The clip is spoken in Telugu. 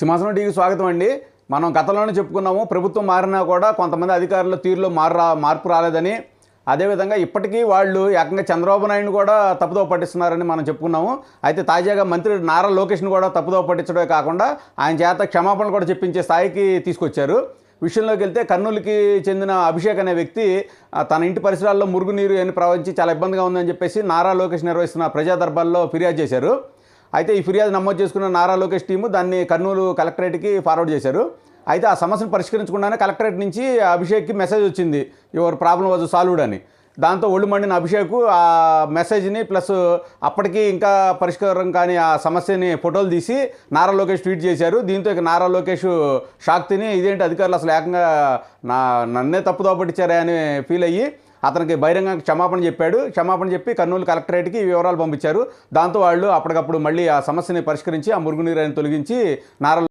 సింహాసనం టీవీ స్వాగతం అండి. మనం గతంలోనే చెప్పుకున్నాము ప్రభుత్వం మారినా కూడా కొంతమంది అధికారుల తీరులో మారా మార్పు రాలేదని. అదేవిధంగా ఇప్పటికీ వాళ్ళు ఏకంగా చంద్రబాబు నాయుడు కూడా తప్పుదోవ పట్టిస్తున్నారని మనం చెప్పుకున్నాము. అయితే తాజాగా మంత్రి నారా లోకేష్ను కూడా తప్పుదోవ పట్టించడమే కాకుండా ఆయన చేత క్షమాపణలు కూడా చెప్పించే స్థాయికి తీసుకొచ్చారు. విషయంలోకి వెళ్తే కర్నూలుకి చెందిన అభిషేక్ అనే వ్యక్తి తన ఇంటి పరిసరాల్లో మురుగునీరు అని ప్రవహించి చాలా ఇబ్బందిగా ఉందని చెప్పేసి నారా లోకేష్ నిర్వహిస్తున్న ప్రజా దర్బార్లో ఫిర్యాదు చేశారు. అయితే ఈ ఫిర్యాదు నమోదు చేసుకున్న నారా లోకేష్ టీము దాన్ని కర్నూలు కలెక్టరేట్కి ఫార్వర్డ్ చేశారు. అయితే ఆ సమస్యను పరిష్కరించకుండానే కలెక్టరేట్ నుంచి అభిషేక్కి మెసేజ్ వచ్చింది. యువర్ ప్రాబ్లం వాజ్ సాల్వ్డ్ అని. దాంతో ఒళ్ళు మండిన అభిషేక్ ఆ మెసేజ్ని ప్లస్ అప్పటికి ఇంకా పరిష్కారం కాని ఆ సమస్యని ఫోటోలు తీసి నారా లోకేష్ ట్వీట్ చేశారు. దీంతో ఇక నారా లోకేష్ షాక్ తిని ఇదేంటి అధికారులు అసలు ఏకంగా నా నన్నే తప్పుదోవ పట్టించారే అని ఫీల్ అయ్యి అతనికి బహిరంగ క్షమాపణ చెప్పాడు. క్షమాపణ చెప్పి కర్నూలు కలెక్టరేట్కి ఈ వివరాలు పంపించారు. దాంతో వాళ్ళు అప్పటికప్పుడు మళ్ళీ ఆ సమస్యని పరిష్కరించి ఆ మురుగునీరు తొలగించి నారా